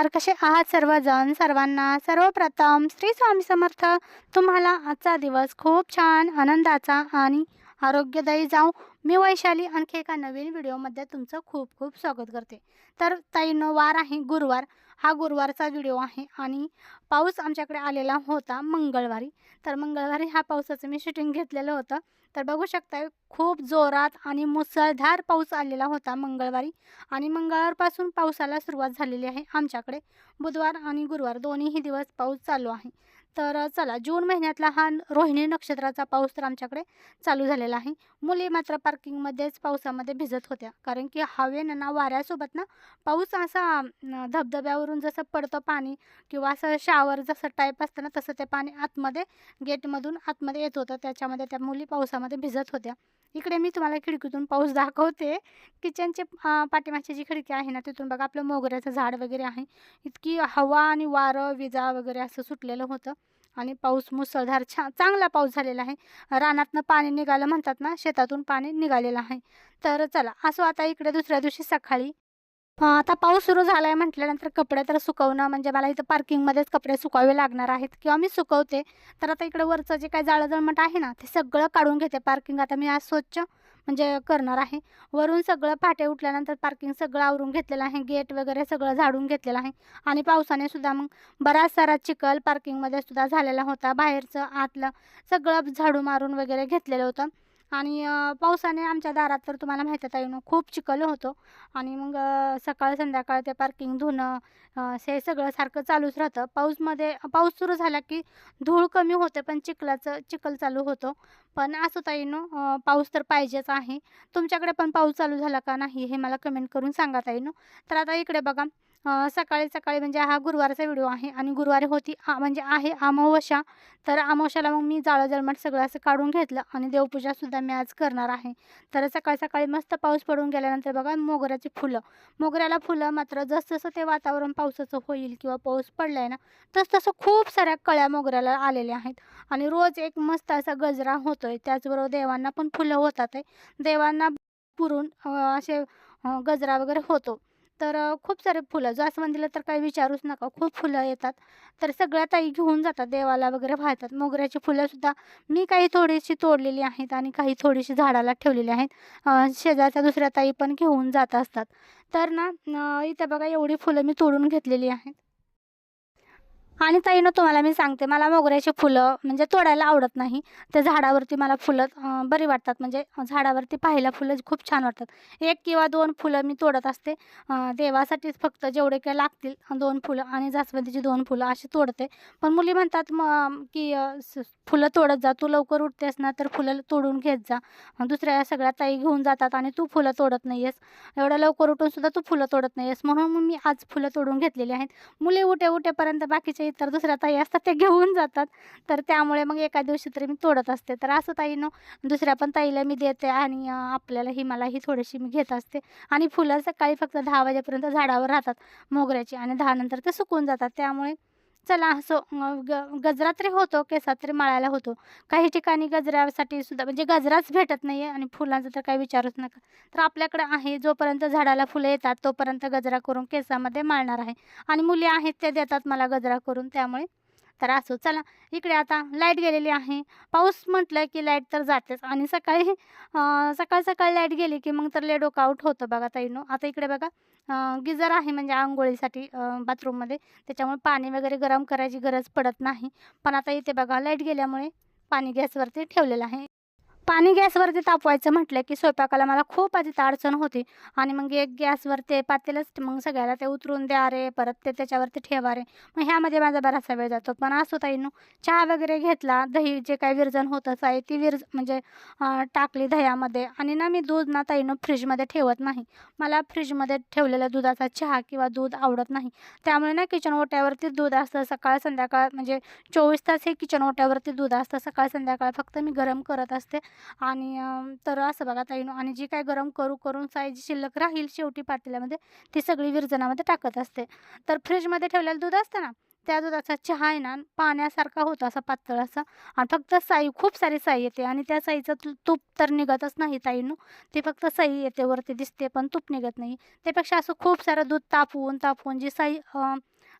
नमस्कार. कसे आहात सर्वजण? सर्वांना सर्वप्रथम श्री स्वामी समर्थ. तुम्हाला आजचा दिवस खूप छान आनंदाचा आणि आरोग्यदायी जाऊ मी वैशाली आणखी एका नवीन व्हिडिओमध्ये तुमचं खूप खूप स्वागत करते. तर ताईनं वार आहे गुरुवार. हा गुरुवारचा व्हिडिओ आहे आणि पाऊस आमच्याकडे आलेला होता मंगळवारी. तर मंगळवारी ह्या पावसाचं मी शूटिंग घेतलेलं होतं. तर बघू शकता खूप जोरात आणि मुसळधार पाऊस आलेला होता मंगळवारी आणि मंगळवारपासून पावसाला सुरुवात झालेली आहे आमच्याकडे. बुधवार आणि गुरुवार दोन्हीही दिवस पाऊस चालू आहे. तर चला जून महिन्यातला हा रोहिणी नक्षत्राचा पाऊस तर आमच्याकडे चालू झालेला आहे. मुली मात्र पार्किंगमध्येच पावसामध्ये भिजत होत्या. कारण की हवेनं ना वाऱ्यासोबत ना पाऊस असा धबधब्यावरून जसं पडतं पाणी किंवा असं शावर जसं टाईप असतं ना तसं ते पाणी आतमध्ये गेटमधून आतमध्ये येत होतं. त्याच्यामध्ये त्या मुली पावसामध्ये भिजत होत्या. इकडे मी तुम्हाला खिडकीतून पाऊस दाखवते. किचनचे पाठीमागची जी खिडकी आहे ना तिथून बघा आपलं मोगऱ्याचं झाड वगैरे आहे. इतकी हवा आणि वारं विजा वगैरे असं सुटलेलं होतं. आणि पाऊस मुसळधार छान चांगला पाऊस झालेला आहे. रानातनं पाणी निघालं म्हणतात ना शेतातून पाणी निघालेलं आहे. तर चला असो आता इकडे दुसऱ्या दिवशी सकाळी. आता पाऊस सुरू झाला आहे म्हटल्यानंतर कपडे तर सुकवणं म्हणजे मला इथं पार्किंगमध्येच कपडे सुकावे लागणार आहेत. किंवा मी सुकवते तर आता इकडे वरचं जे काही जाळं जळमट आहे ना ते सगळं काढून घेते पार्किंग आता मी आज स्वच्छ म्हणजे करणार आहे. वरून सगळं पाटे उठल्यानंतर पार्किंग सगळं आवरून घेतलेलं आहे. गेट वगैरे सगळं झाडून घेतलेलं आहे. आणि पावसाने सुद्धा मग बराच सारा चिखल पार्किंगमध्ये सुद्धा झालेला होता. बाहेरचं आतलं सगळं झाडू मारून वगैरे घेतलेलं होतं. आणि पावसाने आमच्या दारात तर तुम्हाला माहिती आहे ताईनो खूप चिखल होतो. आणि मग सकाळ संध्याकाळ ते पार्किंग धुणं हे सगळं सारखं चालूच राहतं. पाऊसमध्ये पाऊस सुरू झाला की धूळ कमी होते पण चिखलाचं चिखल चालू होतो. पण असं ताईनो पाऊस तर पाहिजेच आहे. तुमच्याकडे पण पाऊस चालू झाला का नाही हे मला कमेंट करून सांगा ताईनो तर आता इकडे बघा सकाळी सकाळी म्हणजे हा गुरुवारचा व्हिडिओ आहे आणि गुरुवारी होती आ म्हणजे आहे अमावस्या. तर अमावस्याला मग मी जाळं जळमट सगळं असं काढून घेतलं आणि देवपूजासुद्धा मी आज करणार आहे. तर सकाळी सकाळी मस्त पाऊस पडून गेल्यानंतर बघा मोगऱ्याची फुलं. मोगऱ्याला फुलं मात्र जसजसं ते वातावरण पावसाचं होईल किंवा पाऊस पडला आहे ना तस तसं खूप साऱ्या कळ्या मोगऱ्याला आलेल्या आहेत. आणि रोज एक मस्त असा गजरा होतोय त्याचबरोबर देवांना पण फुलं होतात आहे देवांना पुरून असे गजरा वगैरे होतो. तर खूप सारे फुलं जास्वंदीला तर काही विचारूच नका खूप फुलं येतात. तर सगळ्या ताई घेऊन जातात देवाला वगैरे वाहतात मोगऱ्याची फुलंसुद्धा मी काही थोडीशी तोडलेली आहेत आणि काही थोडीशी झाडाला ठेवलेली आहेत. शेजारच्या दुसऱ्या ताई पण घेऊन जात असतात. तर ना इथे बघा एवढी फुलं मी तोडून घेतलेली आहेत. आणि ताईनं तुम्हाला मी सांगते मला मोगऱ्याची फुलं म्हणजे तोडायला आवडत नाही. त्या झाडावरती मला फुलं बरी वाटतात. म्हणजे झाडावरती पाहायला फुलं खूप छान वाटतात. एक किंवा दोन फुलं मी तोडत असते. देवासाठीच फक्त जेवढे काय लागतील दोन फुलं आणि जास्वंदीची दोन फुलं अशी तोडते. पण मुली म्हणतात मग की स- फुलं तोडत जा तू लवकर उठतेस ना तर फुलं तोडून घेत जा. दुसऱ्या सगळ्या ताई घेऊन जातात आणि तू फुलं तोडत नाही आहेस एवढ्या लवकर उठून सुद्धा तू फुलं तोडत नाही आहेस म्हणून मी आज फुलं तोडून घेतलेली आहेत. मुली उठे उठेपर्यंत बाकीचे इतर दुसऱ्या ताई असतात ते घेऊन जातात. तर त्यामुळे मग एका दिवशी तरी मी तोडत असते. तर असं ताईनं दुसऱ्या पण ताईला मी देते आणि आपल्याला आपल्यालाही मलाही थोडीशी मी घेत असते. आणि फुलं सकाळी फक्त दहा वाजेपर्यंत झाडावर राहतात मोगऱ्याची आणि दहा नंतर ते सुकून जातात. त्यामुळे चला असो ग गजरा तरी होतो केसात तरी माळायला होतो. काही ठिकाणी गजऱ्यासाठी सुद्धा म्हणजे गजराच भेटत नाही आहे आणि फुलांचा तर काही विचारूच नका. तर आपल्याकडे आहे जोपर्यंत झाडाला फुलं येतात तोपर्यंत गजरा करून केसामध्ये माळणार आहे. आणि मुली आहेत ते देतात मला गजरा करून त्यामुळे तर असो चला इकडे आता लाइट गेलेली आहे. पाऊस म्हटलं की लाइट तर जातेच आणि सकाळी सकाळ सकाळी लाइट गेली की मग तर लेडो डोकं आऊट होतं बघा ताईनो. आता इकडे बघा गिजर आहे म्हणजे आंघोळीसाठी बाथरूममध्ये. त्याच्यामुळे पाणी वगैरे गरम करायची गरज पडत नाही. पण आता इथे बघा लाइट गेल्यामुळे पाणी गॅसवरती ठेवलेलं आहे. पाणी गॅसवरती तापवायचं म्हटलं की स्वयंपाकाला मला खूप आधी अडचण होती. आणि मग एक गॅसवर ते पातेलच मग सगळ्याला ते उतरून द्या रे परत ते त्याच्यावरती ठेवा रे. मग ह्यामध्ये माझा बराचसा वेळ जातो. पण असं ताईनो चहा वगैरे घेतला दही जे काही विरजण होतच आहे ती विरज म्हणजे टाकली दह्यामध्ये. आणि ना मी दूध ना ताईनो फ्रीजमध्ये ठेवत नाही. मला फ्रीजमध्ये ठेवलेल्या दुधाचा चहा किंवा दूध आवडत नाही. त्यामुळे ना किचन ओट्यावरती दूध असतं सकाळ संध्याकाळ म्हणजे चोवीस तास हे किचन ओट्यावरती दूध असतं. सकाळ संध्याकाळ फक्त मी गरम करत असते. आणि तर असं बघा ताईनो आणि जी काय गरम करू करून साई जी शिल्लक राहील शेवटी पातेल्यामध्ये ती सगळी विरजनामध्ये टाकत असते. तर फ्रीजमध्ये ठेवलेलं दूध असतं ना त्या दुधाचा चहा आहे ना पाण्यासारखा होतो असा पातळ असा आणि फक्त साई खूप सारी साई येते आणि त्या साईचं तूप तर निघतच नाही ताईनो. ते फक्त साई येते वरती दिसते पण तूप निघत नाही. त्यापेक्षा असं खूप सारं दूध तापवून तापवून जी साई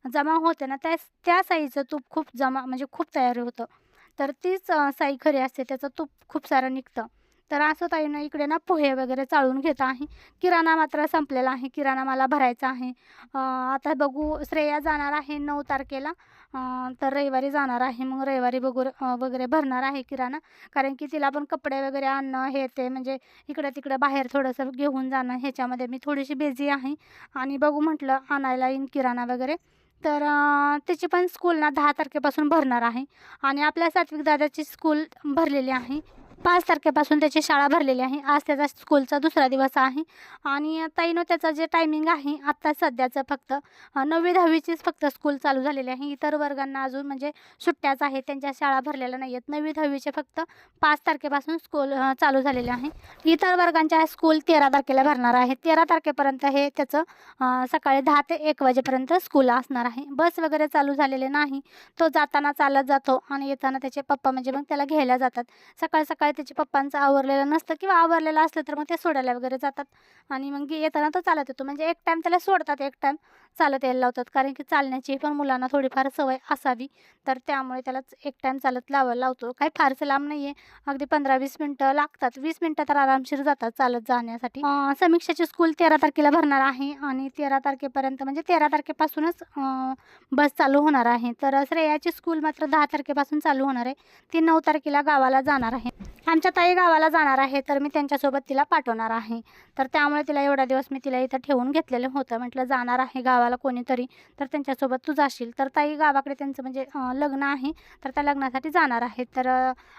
जमा होते ना त्या त्या साईचं तूप खूप जमा म्हणजे खूप तयार होतं. तर तीच साई खरी असते. त्याचं तूप खूप सारं निघतं. तर असं ताईनं इकडे ना पोहे वगैरे चाळून घेत आहे. किराणा मात्र संपलेला आहे. किराणा मला भरायचा आहे. आता बघू श्रेया जाणार आहे नऊ तारखेला. तर रविवारी जाणार आहे. मग रविवारी बघू वगैरे भरणार आहे किराणा. कारण की तिला पण कपडे वगैरे आणणं हे ते म्हणजे इकडं तिकडं बाहेर थोडंसं घेऊन जाणं ह्याच्यामध्ये मी थोडीशी बिझी आहे. आणि बघू म्हटलं आणायला येईन किराणा वगैरे. तर त्याची पण स्कूल ना दहा तारखेपासून भरणार आहे. आणि आपल्या सात्विक दादाची स्कूल भरलेली आहे. पाच तारखेपासून त्याची शाळा भरलेली आहे. आज त्याचा स्कूलचा दुसरा दिवस आहे. आणि ताईनो त्याचं जे टायमिंग आहे आत्ता सध्याचं फक्त नववी दहावीचीच फक्त स्कूल चालू झालेली आहे. इतर वर्गांना अजून म्हणजे सुट्ट्याच आहेत त्यांच्या शाळा भरलेल्या नाही आहेत नववी दहावीचे फक्त पाच तारखेपासून स्कूल चालू झालेले आहे. इतर वर्गांच्या स्कूल तेरा तारखेला भरणार आहे. तेरा तारखेपर्यंत हे त्याचं सकाळी दहा ते एक वाजेपर्यंत स्कूल असणार आहे. बस वगैरे चालू झालेले नाही. तो जाताना चालत जातो आणि येताना त्याचे पप्पा म्हणजे मग त्याला घ्यायला जातात. सकाळ सकाळी त्याच्या पप्पांचं आवरलेलं नसतं किंवा आवरलेलं असलं तर मग ते सोडायला वगैरे जातात. आणि मग येताना तो चालत येतो. म्हणजे एक टाईम त्याला सोडतात एक टाईम चालत यायला लावतात. कारण की चालण्याची पण मुलांना थोडीफार सवय असावी. तर त्यामुळे त्याला एक टाईम चालत लावायला लावतो. काही फारसं लांब नाही आहे अगदी पंधरा वीस मिनटं लागतात. वीस मिनटं तर आरामशीर जातात चालत जाण्यासाठी. समीक्षाची स्कूल तेरा तारखेला भरणार आहे. आणि तेरा तारखेपर्यंत म्हणजे तेरा तारखेपासूनच बस चालू होणार आहे. तर श्रेयाची स्कूल मात्र दहा तारखेपासून चालू होणार आहे. ती नऊ तारखेला गावाला जाणार आहे. आमच्या ताई गावाला जाणार आहे तर मी त्यांच्यासोबत तिला पाठवणार आहे. तर त्यामुळे तिला एवढा दिवस मी तिला इथं ठेवून घेतलेलं होतं. म्हटलं जाणार आहे गावाला कोणीतरी तर त्यांच्यासोबत तू जाशील. तर ताई गावाकडे त्यांचं म्हणजे लग्न आहे तर त्या लग्नासाठी जाणार आहेत तर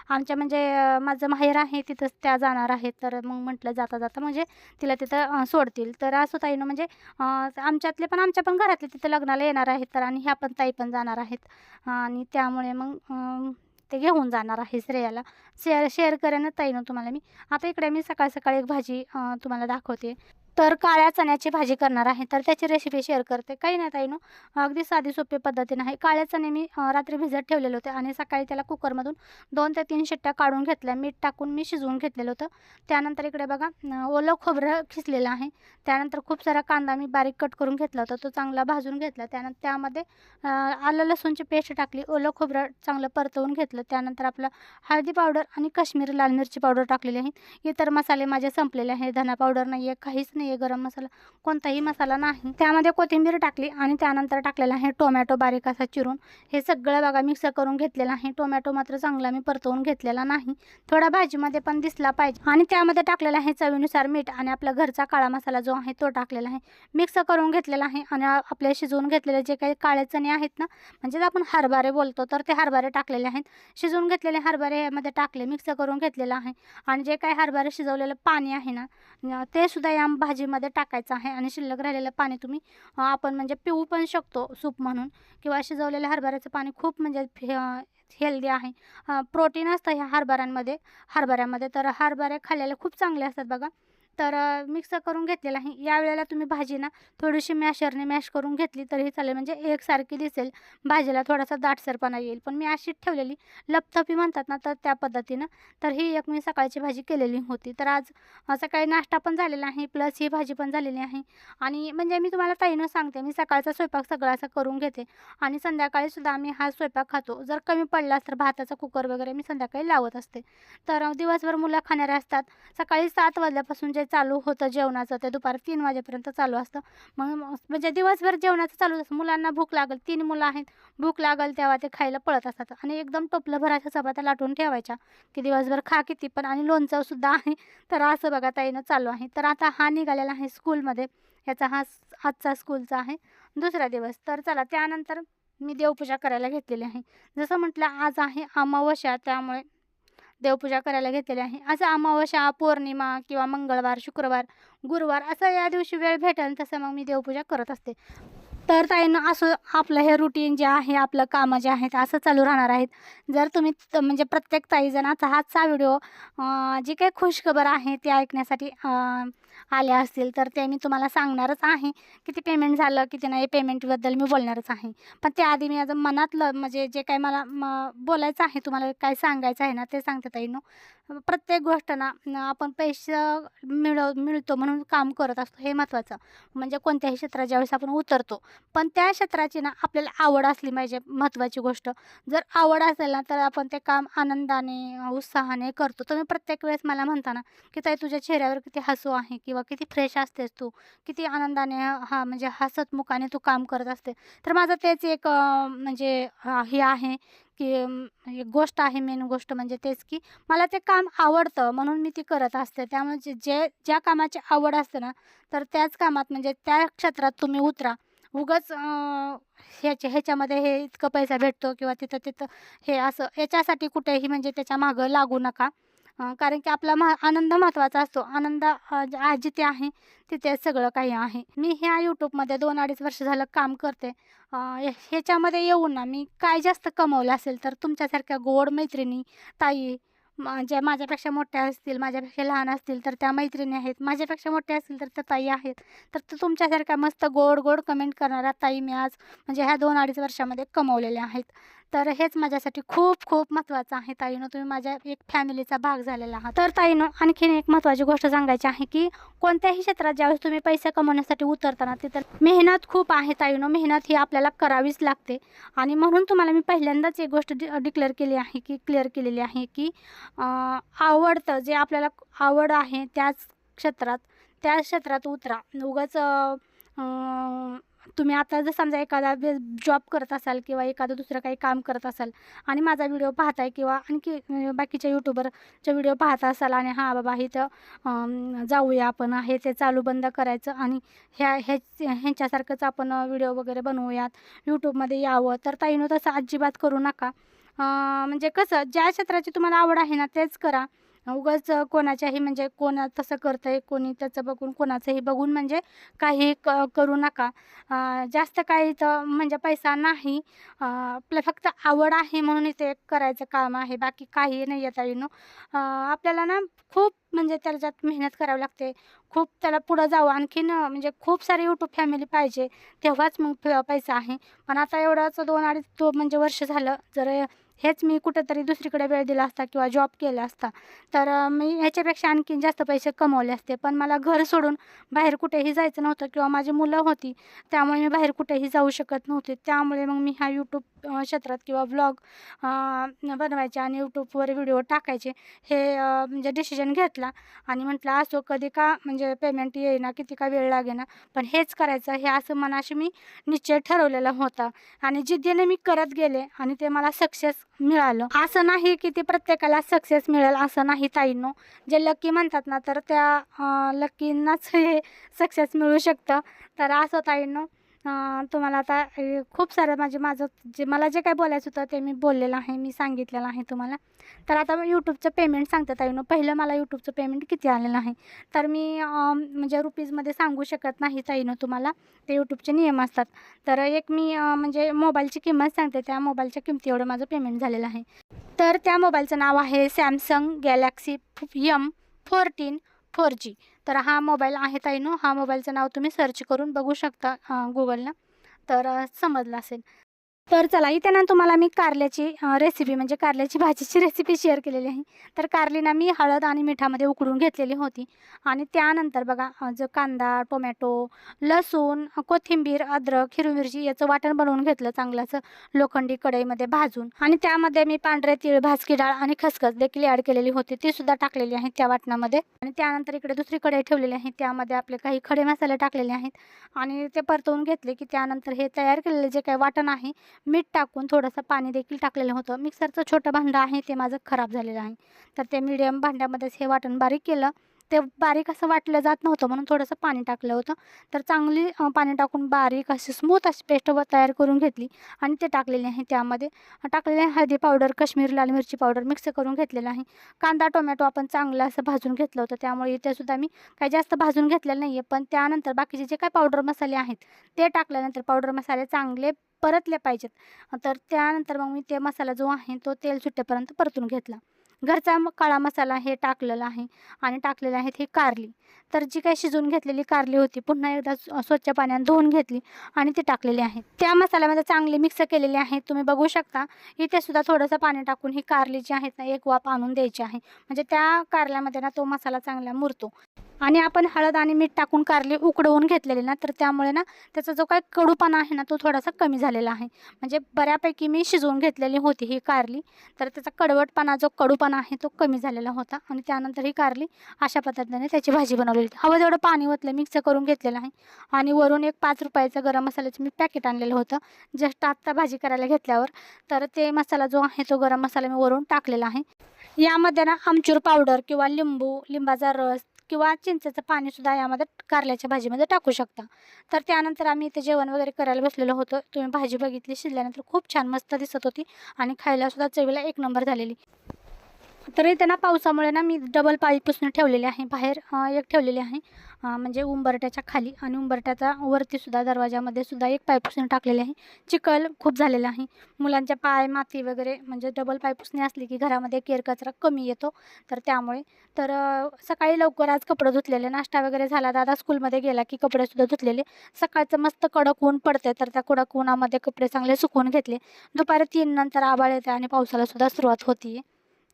आमच्या म्हणजे माझं माहेर आहे तिथंच त्या जाणार आहेत. तर मग म्हटलं जाता जाता म्हणजे तिला तिथं सोडतील. तर असं ताईनं म्हणजे आमच्यातले पण आमच्या पण घरातले तिथं लग्नाला येणार आहेत. तर आणि ह्या पण ताई पण जाणार आहेत. आणि त्यामुळे मग ते घेऊन जाणार आहे श्रेयाला. शेअर शेअर करेन ताईनं तुम्हाला मी. आता इकडे मी सकाळ सकाळी एक भाजी तुम्हाला दाखवते. तर काळ्या चण्याची भाजी करणार आहे. तर त्याची रेसिपी शेअर करते. काही नाही ताईनो अगदी साधी सोपी पद्धतीने आहे. काळ्या चणे मी रात्री भिजत ठेवलेले होते आणि सकाळी त्याला कुकरमधून दोन ते तीन शिट्ट्या काढून घेतल्या. मीठ टाकून मी शिजवून घेतलेलं होतं. त्यानंतर इकडे बघा ओलं खोबरं खिसलेलं आहे. त्यानंतर खूप सारा कांदा मी बारीक कट करून घेतला होता. तो चांगला भाजून घेतला. त्यानंतर त्यामध्ये आलं लसूणची पेस्ट टाकली. ओलं खोबरं चांगलं परतवून घेतलं. त्यानंतर आपलं हळदी पावडर आणि काश्मीरी लाल मिरची पावडर टाकलेली आहे. इतर मसाले माझे संपलेले आहे. धना पावडर नाही आहे काहीच नाही आहे गरम मसाला. कोणताही मसाला नाही. त्यामध्ये कोथिंबीर टाकली आणि त्यानंतर टाकलेला आहे टोमॅटो बारीक असा चिरून. हे सगळं बघा मिक्स करून घेतलेलं आहे. टोमॅटो मात्र चांगला मी परतवून घेतलेला नाही. थोडा भाजीमध्ये पण दिसला पाहिजे. आणि त्यामध्ये टाकलेला आहे चवीनुसार मीठ आणि आपला घरचा काळा मसाला जो आहे तो टाकलेला आहे. मिक्स करून घेतलेला आहे आणि आपल्या आपले शिजवून घेतलेले जे काही काळे चणे आहेत ना म्हणजे आपण हरभरे बोलतो तर ते हरभरे टाकलेले आहेत. शिजवून घेतलेले हरभरे यामध्ये टाकले मिक्स करून घेतलेलं आहे. आणि जे काही हरभरे शिजवलेलं पाणी आहे ना ते सुद्धा या भाजीमध्ये टाकायचं आहे आणि शिल्लक राहिलेलं पाणी तुम्ही आपण म्हणजे पिऊ पण शकतो सूप म्हणून. किंवा शिजवलेल्या हरभऱ्याचं पाणी खूप म्हणजे हेल्दी आहे. प्रोटीन असतं ह्या हरभऱ्यांमध्ये. हरभऱ्यामध्ये तर हरभरे खाल्लेले खूप चांगले असतात बघा. तर मिक्स करून घेतलेलं आहे. यावेळेला तुम्ही भाजी ना थोडीशी मॅशरने मॅश करून घेतली तरीही चालेल. म्हणजे एकसारखी दिसेल. भाजीला थोडासा दाटसरपणा येईल. पण मी अशीच ठेवलेली. लपथपी म्हणतात ना तर त्या पद्धतीनं. तर ही एक मी सकाळची भाजी केलेली होती. तर आज सकाळी नाश्ता पण झालेला आहे. प्लस ही भाजी पण झालेली आहे. आणि म्हणजे मी तुम्हाला ताईनं सांगते. मी सकाळचा स्वयंपाक सगळा असा करून घेते. आणि संध्याकाळी सुद्धा आम्ही हा स्वयंपाक खातो. जर कमी पडलास तर भाताचा कुकर वगैरे मी संध्याकाळी लावत असते. तर दिवसभर मुलं खाणारे असतात. सकाळी सात वाजल्यापासून जे चालू होतं जेवणाचं ते दुपारी तीन वाजेपर्यंत चालू असतं. मग म्हणजे दिवसभर जेवणाचं चालू असतं. मुलांना भूक लागेल तीन मुलं आहेत. भूक लागेल तेव्हा ते खायला पळत असतात. आणि एकदम टोपलं भराच्या चपात्या लाटून ठेवायच्या की दिवसभर खा किती पण. आणि लोणचंसुद्धा आहे. तर असं बघा ताईनं चालू आहे. तर आता हा निघालेला आहे स्कूलमध्ये. ह्याचा हा आजचा स्कूलचा आहे. दुसरा दिवस. तर चला त्यानंतर मी देवपूजा करायला घेतलेली आहे. जसं म्हटलं आज आहे अमावस्या. त्यामुळे देवपूजा करायला घेतलेली आहे. असं अमावस्या पौर्णिमा किंवा मंगळवार शुक्रवार गुरुवार असं या दिवशी वेळ भेटेल तसं मग मी देवपूजा करत असते. तर ताईनं असं आपलं हे रुटीन जे आहे आपलं कामं जे आहेत असं चालू राहणार आहेत. जर तुम्ही त- म्हणजे प्रत्येक ताईजणाचा हाचा व्हिडिओ जी काही खुशखबर आहे ते ऐकण्यासाठी आल्या असतील तर ते मी तुम्हाला सांगणारच आहे. किती पेमेंट झालं किती नाही पेमेंटबद्दल मी बोलणारच आहे. पण त्याआधी मी आता मनातलं म्हणजे जे काही मला म बोलायचं आहे तुम्हाला काय सांगायचं आहे ना ते सांगते ताईनं. प्रत्येक गोष्ट ना आपण पैसे मिळव मिळतो म्हणून काम करत असतो हे महत्त्वाचं म्हणजे कोणत्याही क्षेत्रात ज्यावेळेस आपण उतरतो पण त्या क्षेत्राची ना आपल्याला आवड असली पाहिजे महत्त्वाची गोष्ट. जर आवड असेल ना तर आपण ते काम आनंदाने उत्साहाने करतो. तुम्ही प्रत्येक वेळेस मला म्हणता ना की ताई तुझ्या चेहऱ्यावर किती हसू आहे किंवा किती फ्रेश असतेस तू? किती आनंदाने हा म्हणजे हसतमुखाने तू काम करत असते. तर माझं तेच एक म्हणजे हे आहे की एक गोष्ट आहे मेन गोष्ट म्हणजे तेच की मला ते काम आवडतं म्हणून मी ती करत असते. त्यामुळे जे ज्या कामाची आवड असते ना तर त्याच कामात म्हणजे त्या क्षेत्रात तुम्ही उतरा. उगाच ह्याच्या ह्याच्यामध्ये हे इतकं पैसा भेटतो किंवा तिथं तिथं हे असं याच्यासाठी कुठेही म्हणजे त्याच्या मागं लागू नका. कारण की आपला महा आनंद महत्त्वाचा असतो. आनंद आज जिथे आहे तिथे सगळं काही आहे. मी ह्या यूट्यूबमध्ये दोन अडीच वर्ष झालं काम करते. ह्याच्यामध्ये येऊन ना मी काय जास्त कमवलं असेल तर तुमच्यासारख्या गोड मैत्रिणी ताई ज्या माझ्यापेक्षा मोठ्या असतील माझ्यापेक्षा लहान असतील तर त्या मैत्रिणी आहेत. माझ्यापेक्षा मोठ्या असतील तर त्या ताई आहेत. तर तो तुमच्यासारख्या मस्त गोड गोड कमेंट करणाऱ्या ताई मी आज म्हणजे ह्या दोन अडीच वर्षामध्ये कमवलेल्या आहेत. तर हेच माझ्यासाठी खूप खूप महत्त्वाचं आहे ताईनो. तुम्ही माझ्या एक फॅमिलीचा भाग झालेला आहात. तर ताईनो आणखीन एक महत्त्वाची गोष्ट सांगायची आहे की कोणत्याही क्षेत्रात ज्यावेळेस तुम्ही पैसे कमवण्यासाठी उतरताना ते तर मेहनत खूप आहे ताईनो. मेहनत ही आपल्याला करावीच लागते. आणि म्हणून तुम्हाला मी पहिल्यांदाच एक गोष्ट डि डिक्लेअर केली आहे की क्लिअर केलेली आहे की आवडतं जे आपल्याला आवड आहे त्याच क्षेत्रात त्या क्षेत्रात उतरा. उगाच तुम्ही आता जर समजा एखादा जॉब करत असाल किंवा एखादं दुसरं काही काम करत असाल आणि माझा व्हिडिओ पाहताय किंवा आणखी बाकीच्या यूट्यूबरचे व्हिडिओ पाहत असाल आणि हां बाबा इथं जाऊया आपण हे ते चालू बंद करायचं आणि ह्या ह्या ह्यांच्यासारखंच आपण व्हिडिओ वगैरे बनवूयात यूट्यूबमध्ये यावं तर ताईनं तसं अजिबात करू नका. म्हणजे कसं ज्या क्षेत्राची तुम्हाला आवड आहे ना तेच करा. उगाच कोणाच्याही म्हणजे कोणा तसं करतंय कोणी त्याचं बघून कोणाचंही बघून म्हणजे काही क करू नका. जास्त काही तर म्हणजे पैसा नाही. आपलं फक्त आवड आहे म्हणून इथे एक करायचं काम आहे. बाकी काही नाही येता येणं आपल्याला ना खूप म्हणजे त्याच्यात मेहनत करावी लागते. खूप त्याला पुढं जावं. आणखीन म्हणजे खूप सारी यूट्यूब फॅमिली पाहिजे. तेव्हाच मग पैसा आहे. पण आता एवढंच दोन अडीच दो म्हणजे वर्ष झालं. जर हेच मी कुठंतरी दुसरीकडे वेळ दिला असता किंवा जॉब केला असता. तर मी ह्याच्यापेक्षा आणखीन जास्त पैसे कमवले असते. पण मला घर सोडून बाहेर कुठेही जायचं नव्हतं किंवा माझी मुलं होती त्यामुळे मी बाहेर कुठेही जाऊ शकत नव्हते. त्यामुळे मग मी ह्या यूट्यूब क्षेत्रात किंवा ब्लॉग बनवायचे आणि यूट्यूबवर व्हिडिओ टाकायचे. हे म्हणजे डिसिजन घेतला आणि म्हटलं असो कधी का म्हणजे पेमेंट येईना किती का वेळ लागेना. पण हेच करायचं हे असं मनाशी मी निश्चय ठरवलेला होता. आणि जिद्दीने मी करत गेले आणि ते मला सक्सेस मिळालं. असं नाही की ते प्रत्येकाला सक्सेस मिळेल असं नाही ताईंनो. जे लकी म्हणतात ना तर त्या लकींनाच हे सक्सेस मिळू शकतं. तर असं ताईंनो तुम्हाला आता खूप सारं म्हणजे माझं जे मला जे काय बोलायचं होतं ते मी बोललेलं आहे मी सांगितलेलं आहे तुम्हाला. तर आता मी यूट्यूबचं पेमेंट सांगते ताईनो पहिलं मला यूट्यूबचं पेमेंट किती आलेलं आहे? तर मी म्हणजे रुपीजमध्ये सांगू शकत नाही ताईनो तुम्हाला. ते यूट्यूबचे नियम असतात. तर एक मी म्हणजे मोबाईलची किंमत सांगते. त्या मोबाईलच्या किमती एवढं माझं पेमेंट झालेलं आहे. तर त्या मोबाईलचं नाव आहे Samsung Galaxy M fourteen four G तर हा मोबाईल आहे ताईनो. हा मोबाईलचं नाव तुम्ही सर्च करून बघू शकता गुगलला तर समजलं असेल. तर चला इथे ना तुम्हाला मी कारल्याची रेसिपी म्हणजे कारल्याची भाजीची रेसिपी शेअर केलेली आहे. तर कारली ना मी हळद आणि मिठामध्ये उकडून घेतलेली होती. आणि त्यानंतर बघा जो कांदा टोमॅटो लसूण कोथिंबीर अद्रक हिरवी मिरची याचं वाटण बनवून घेतलं चांगलं असं लोखंडी कढईमध्ये भाजून. आणि त्यामध्ये मी पांढरे तीळ भाजकी डाळ आणि खसखस देखील ॲड केलेली होती. ती सुद्धा टाकलेली आहे त्या वाटणामध्ये. आणि त्यानंतर इकडे दुसरी कढई ठेवलेली आहे. त्यामध्ये आपले काही खडे मसाले टाकलेले आहेत. आणि ते परतवून घेतले की त्यानंतर हे तयार केलेले जे काही वाटण आहे मीठ टाकून थोडंसं पाणी देखील टाकलेलं होतं. मिक्सरचं छोटं भांडं आहे ते माझं खराब झालेलं आहे. तर ते मीडियम भांड्यामध्येच हे वाटण बारीक केलं. ते बारीक असं वाटलं जात नव्हतं म्हणून थोडंसं पाणी टाकलं होतं. तर चांगली पाणी टाकून बारीक अशी स्मूथ अशी पेस्ट तयार करून घेतली आणि ते टाकलेले आहे त्यामध्ये. टाकलेले आहे हळदी पावडर काश्मीरी लाल मिरची पावडर मिक्स करून घेतलेलं आहे. कांदा टोमॅटो आपण चांगलं असं भाजून घेतलं होतं त्यामुळे इथेसुद्धा मी काही जास्त भाजून घेतलेलं नाही आहे पण त्यानंतर बाकीचे जे काही पावडर मसाले आहेत ते टाकल्यानंतर पावडर मसाले चांगले परतले पाहिजेत. तर त्यानंतर मग मी ते मसाला जो आहे तो तेल सुट्टेपर्यंत परतून घेतला. घरचा मग काळा मसाला हे टाकलेला आहे आणि टाकलेलं आहे ही कारली. तर जी काही शिजवून घेतलेली कारली होती पुन्हा एकदा स्व- स्वच्छ पाण्याने धुवून घेतली आणि ती टाकलेली आहे त्या मसाल्यामध्ये चांगले मिक्स केलेले आहे तुम्ही बघू शकता इथे सुद्धा थोडंसं पाणी टाकून ही कारली जी आहेत ना एक वाफ आणून द्यायची आहे. म्हणजे त्या कारल्यामध्ये ना तो मसाला चांगला मुरतो. आणि आपण हळद आणि मीठ टाकून कारली उकडवून घेतलेली ना तर त्यामुळे ना त्याचा जो काही कडूपणा आहे ना तो थोडासा कमी झालेला आहे. म्हणजे बऱ्यापैकी मी शिजवून घेतलेली होती ही कारली तर त्याचा कडवटपणा जो कडूपणा आहे तो कमी झालेला होता. आणि त्यानंतर ही कारली अशा पद्धतीने त्याची भाजी बनवलेली होती. हवं तेवढं पाणी ओतलं मिक्स करून घेतलेलं आहे. आणि वरून एक पाच रुपयाचं गरम मसाल्याचं मी पॅकेट आणलेलं होतं. जस्ट आत्ता भाजी करायला घेतल्यावर तर ते मसाला जो आहे तो गरम मसाला मी वरून टाकलेला आहे. यामध्ये ना आमचूर पावडर किंवा लिंबू लिंबाचा रस किंवा चिंचेचं पाणीसुद्धा यामध्ये कारल्याच्या भाजीमध्ये टाकू शकता. तर त्यानंतर आम्ही इथे जेवण वगैरे करायला बसलेलो होतो. तुम्ही भाजी बघितली शिजल्यानंतर खूप छान मस्त दिसत होती आणि खायलासुद्धा चवीला एक नंबर झालेली. तर इथे ना पावसामुळे ना मी डबल पाईप ठेवलेली ठेवलेले आहे. बाहेर एक ठेवलेली आहे. म्हणजे उंबरट्याच्या खाली आणि उंबरट्याचा वरतीसुद्धा दरवाजामध्ये सुद्धा एक पायपुसणी टाकलेली आहे. चिखल खूप झालेला आहे. मुलांच्या पाय माती वगैरे म्हणजे डबल पायपुसणी असली की घरामध्ये केर कचरा कमी येतो. तर त्यामुळे तर सकाळी लवकर आज कपडे धुतलेले. नाश्ता वगैरे झाला दादा स्कूलमध्ये गेला की कपडेसुद्धा धुतलेले. सकाळचं मस्त कडक ऊन पडते तर त्या कडक उन्हामध्ये कपडे चांगले सुकवून घेतले. दुपारी तीन नंतर आबाळ येते आणि पावसाला सुद्धा सुरुवात होती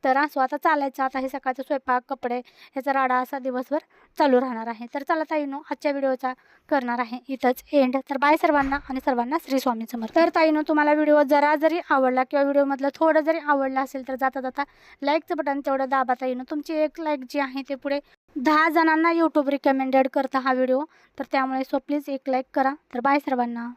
तर असो आता चालायचं. आता हे सकाळचं स्वयंपाक कपडे ह्याचा राडा असा दिवसभर चालू राहणार आहे. तर चला ताईनो आजच्या व्हिडिओचा करणार आहे इथंच एंड तर बाय सर्वांना आणि सर्वांना श्री स्वामी समर्थ. तर ताईनो तुम्हाला व्हिडिओ जरा जरी आवडला किंवा व्हिडिओमधलं थोडं जरी आवडलं असेल तर जाता जाता लाईकचं बटन तेवढं दाबा ताईनो. तुमची एक लाईक जी आहे ते पुढे दहा जणांना यूट्यूब रिकमेंडेड करता हा व्हिडिओ. तर त्यामुळे सो प्लीज एक लाईक करा. तर बाय सर्वांना.